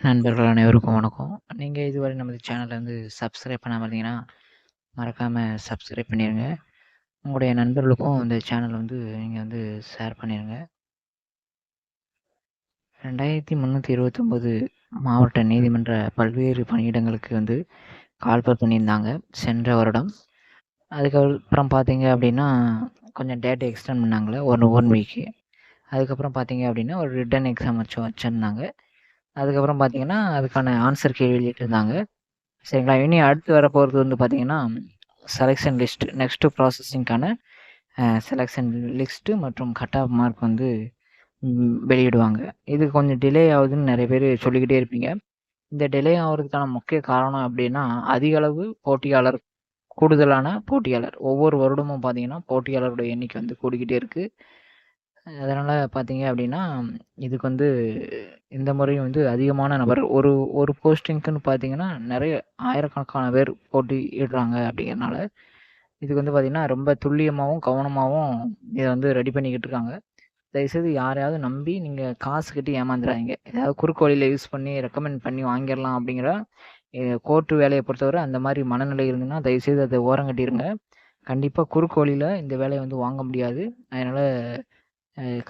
நண்பர்கள் அனைவருக்கும் வணக்கம். நீங்கள் இதுவரை நமது சேனலில் வந்து சப்ஸ்கிரைப் பண்ணாமல் இருந்தீங்கன்னா, மறக்காமல் சப்ஸ்கிரைப் பண்ணிடுங்க உங்களுடைய நண்பர்களுக்கும் இந்த சேனல் வந்து நீங்கள் வந்து ஷேர் பண்ணிடுங்க ரெண்டாயிரத்தி முந்நூற்றி இருபத்தொம்போது மாவட்ட நீதிமன்ற பல்வேறு பணியிடங்களுக்கு வந்து கால்பர் பண்ணியிருந்தாங்க, சென்ற வருடம். அதுக்கப்புறம் பார்த்தீங்க அப்படின்னா கொஞ்சம் டேட் எக்ஸ்டெண்ட் பண்ணாங்களே ஒன் ஒன் வீக்கு. அதுக்கப்புறம் பார்த்தீங்க அப்படின்னா ஒரு ரிட்டன் எக்ஸாம் வச்சு வச்சுருந்தாங்க அதுக்கப்புறம் பார்த்தீங்கன்னா, அதுக்கான ஆன்சர் கேள்வி எழுதிட்டு இருந்தாங்க சரிங்களா? இனி அடுத்து வர போகிறது வந்து பார்த்தீங்கன்னா, செலெக்ஷன் லிஸ்ட் நெக்ஸ்ட் ப்ராசஸிங்க்கான செலெக்ஷன் லிஸ்ட்டு மற்றும் கட் ஆஃப் மார்க் வந்து வெளியிடுவாங்க. இது கொஞ்சம் டிலே ஆகுதுன்னு நிறைய பேர் சொல்லிக்கிட்டே இருப்பீங்க. இந்த டிலே ஆகிறதுக்கான முக்கிய காரணம் அப்படின்னா அதிக அளவு போட்டியாளர் கூடுதலான போட்டியாளர். ஒவ்வொரு வருடமும் பார்த்தீங்கன்னா, போட்டியாளருடைய எண்ணிக்கை வந்து கூடிக்கிட்டே இருக்குது அதனால் பார்த்தீங்க அப்படின்னா இதுக்கு வந்து இந்த முறையும் வந்து அதிகமான நபர் ஒரு ஒரு போஸ்டிங்க்குன்னு பார்த்தீங்கன்னா, நிறைய ஆயிரக்கணக்கான பேர் போட்டியிடுறாங்க அப்படிங்கிறனால இதுக்கு வந்து பார்த்தீங்கன்னா, ரொம்ப துல்லியமாகவும் கவனமாகவும் இதை வந்து ரெடி பண்ணிக்கிட்டு இருக்காங்க. தயவுசெய்து யாரையாவது நம்பி நீங்கள் காசு கட்டி ஏமாந்துடாதீங்க ஏதாவது குறுக்கு வழியில் யூஸ் பண்ணி ரெக்கமெண்ட் பண்ணி வாங்கிடலாம் அப்படிங்கிற கோர்ட்டு வேலையை பொறுத்தவரை அந்த மாதிரி மனநிலை இருந்ததுன்னா, தயவுசெய்து அதை ஓரங்கட்டிருங்க. கண்டிப்பா குறுக்கு குறுக்கோழியில் இந்த வேலையை வந்து வாங்க முடியாது. அதனால்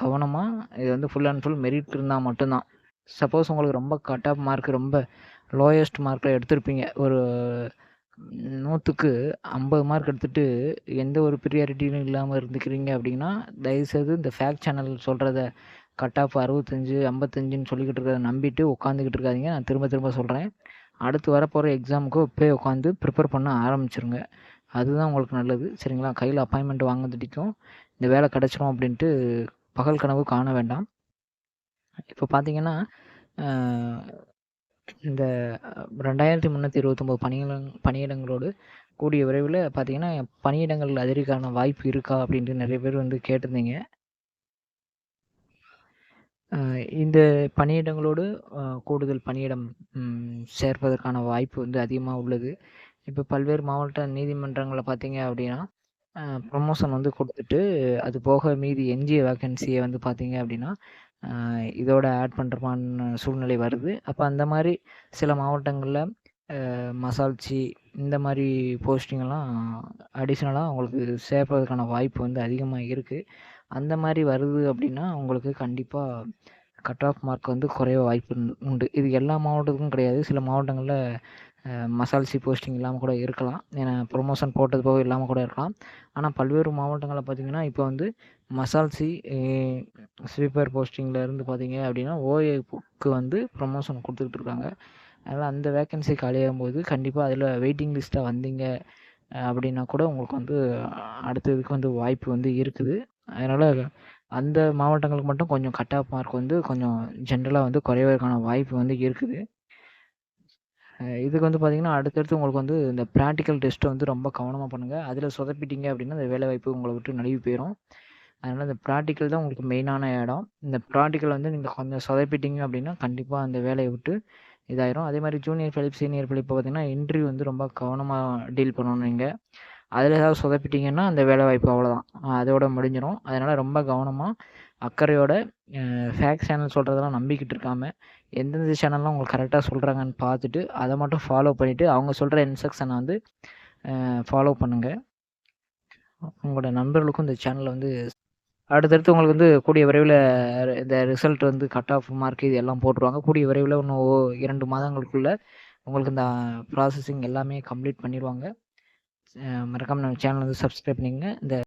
கவனமாக இது வந்து ஃபுல் அண்ட் ஃபுல் மெரிட் இருந்தால் மட்டும்தான் சப்போஸ் உங்களுக்கு ரொம்ப கட் ஆஃப் மார்க் ரொம்ப லோயஸ்ட் மார்க்கில் எடுத்திருப்பீங்க. ஒரு 100க்கு 50 மார்க் எடுத்துட்டு எந்த ஒரு ப்ரியாரிட்டியும் இல்லாமல் இருந்துக்கிறீங்க அப்படின்னா தயவுசெய்து இந்த ஃபேக் சேனல் சொல்கிறத கட் ஆஃப் 65, 55ன்னு சொல்லிக்கிட்டு இருக்கிறத நம்பிட்டு உட்காந்துக்கிட்டு இருக்காதிங்க நான் திரும்ப திரும்ப சொல்கிறேன் அடுத்து வரப்போகிற எக்ஸாமுக்கு இப்போயே உட்காந்து ப்ரிப்பேர் பண்ண ஆரம்பிச்சுருங்க. அதுதான் உங்களுக்கு நல்லது. சரிங்களா? கையில் அப்பாயின்மெண்ட் வாங்க திட்டிக்கும் இந்த வேலை கிடச்சிரும் அப்படின்ட்டு பகல் கனவு காண வேண்டாம். இப்போ பார்த்தீங்கன்னா, இந்த ரெண்டாயிரத்தி முந்நூற்றி இருபத்தொம்போது பணியிடங் பணியிடங்களோடு கூடிய விரைவில் பார்த்தீங்கன்னா, பணியிடங்கள் அதிகரிக்கான வாய்ப்பு இருக்கா? அப்படின்ட்டு நிறைய பேர் வந்து கேட்டிருந்தீங்க. இந்த பணியிடங்களோடு கூடுதல் பணியிடம் சேர்ப்பதற்கான வாய்ப்பு வந்து அதிகமாக உள்ளது. இப்போ பல்வேறு மாவட்ட நீதிமன்றங்களில் பார்த்தீங்க அப்படின்னா ப்ரமோஷன் வந்து கொடுத்துட்டு அது போக மீதி எஞ்சிய வேக்கன்சியை வந்து பார்த்தீங்க அப்படின்னா இதோட ஆட் பண்ணுறமான சூழ்நிலை வருது. அப்போ அந்த மாதிரி சில மாவட்டங்களில் மசால்ச்சி இந்த மாதிரி போஸ்டிங்கெல்லாம் அடிஷ்னலாக அவங்களுக்கு சேர்ப்பதற்கான வாய்ப்பு வந்து அதிகமாக இருக்கு. அந்த மாதிரி வருது அப்படின்னா அவங்களுக்கு கண்டிப்பாக கட் ஆஃப் மார்க் வந்து குறைய வாய்ப்பு உண்டு. இது எல்லா மாவட்டத்துக்கும் கிடையாது. சில மாவட்டங்களில் மசால்சி போஸ்டிங் இல்லாமல் கூட இருக்கலாம். ஏன்னா ப்ரொமோஷன் போட்டது போக இல்லாமல் கூட இருக்கலாம். ஆனால் பல்வேறு மாவட்டங்களில் பார்த்தீங்கன்னா, இப்போ வந்து மசால்சி ஸ்வீப்பர் போஸ்டிங்கில் இருந்து பார்த்தீங்க அப்படின்னா ஓஏக்கு வந்து ப்ரமோஷன் கொடுத்துக்கிட்டு இருக்காங்க. அதனால் அந்த வேக்கன்சி காலியாகும்போது கண்டிப்பாக அதில் வெயிட்டிங் லிஸ்ட்டாக வந்தீங்க அப்படின்னா கூட உங்களுக்கு வந்து அடுத்த இதுக்கு வந்து வாய்ப்பு வந்து இருக்குது. அதனால் அந்த மாவட்டங்களுக்கு மட்டும் கொஞ்சம் கட் ஆஃப் மார்க் வந்து கொஞ்சம் ஜென்ரலாக வந்து குறைவதற்கான வாய்ப்பு வந்து இருக்குது. இதுக்கு வந்து பார்த்தீங்கன்னா, அடுத்தடுத்து உங்களுக்கு வந்து இந்த ப்ராக்டிக்கல் டெஸ்ட்டை வந்து ரொம்ப கவனமாக பண்ணுங்கள் அதில் சொதப்பிட்டீங்க அப்படின்னா அந்த வேலைவாய்ப்பு உங்களை விட்டு நழுவி போயிடும் அதனால் இந்த ப்ராக்டிக்கல் தான் உங்களுக்கு மெயினான இடம். இந்த ப்ராக்டிக்கல் வந்து நீங்கள் கொஞ்சம் சொதப்பிட்டீங்க அப்படின்னா கண்டிப்பாக அந்த வேலையை விட்டு இதாயிரும். அதே மாதிரி ஜூனியர் ஃபெலோப், சீனியர் ஃபெலோப் பார்த்தீங்கன்னா, இன்டர்வியூ வந்து ரொம்ப கவனமாக டீல் பண்ணணும் நீங்கள் அதில் ஏதாவது சொதப்பிட்டீங்கன்னா, அந்த வேலைவாய்ப்பு அவ்வளோதான். அதோட முடிஞ்சிடும் அதனால் ரொம்ப கவனமாக அக்கறையோட அ ஃபேக் சேனல் சொல்கிறதெல்லாம் நம்பிக்கிட்டு இருக்காமல் எந்தெந்த சேனல்லாம் உங்களுக்கு கரெக்டாக சொல்கிறாங்கன்னு பார்த்துட்டு, அதை மட்டும் ஃபாலோ பண்ணிவிட்டு அவங்க சொல்கிற இன்ஸ்ட்ரக்ஷனை வந்து ஃபாலோ பண்ணுங்கள் உங்களோட நண்பர்களுக்கும் இந்த சேனலை வந்து அடுத்தடுத்து உங்களுக்கு வந்து கூடிய விரைவில் இந்த ரிசல்ட் வந்து கட் ஆஃப் மார்க் இது எல்லாம் போட்டுருவாங்க. கூடிய விரைவில் இன்னும் ஓ 2 மாதங்களுக்குள்ள உங்களுக்கு இந்த ப்ராசஸிங் எல்லாமே கம்ப்ளீட் பண்ணிடுவாங்க மறக்காமல் நம்ம சேனல் வந்து சப்ஸ்கிரைப் பண்ணிக்கங்க. இந்த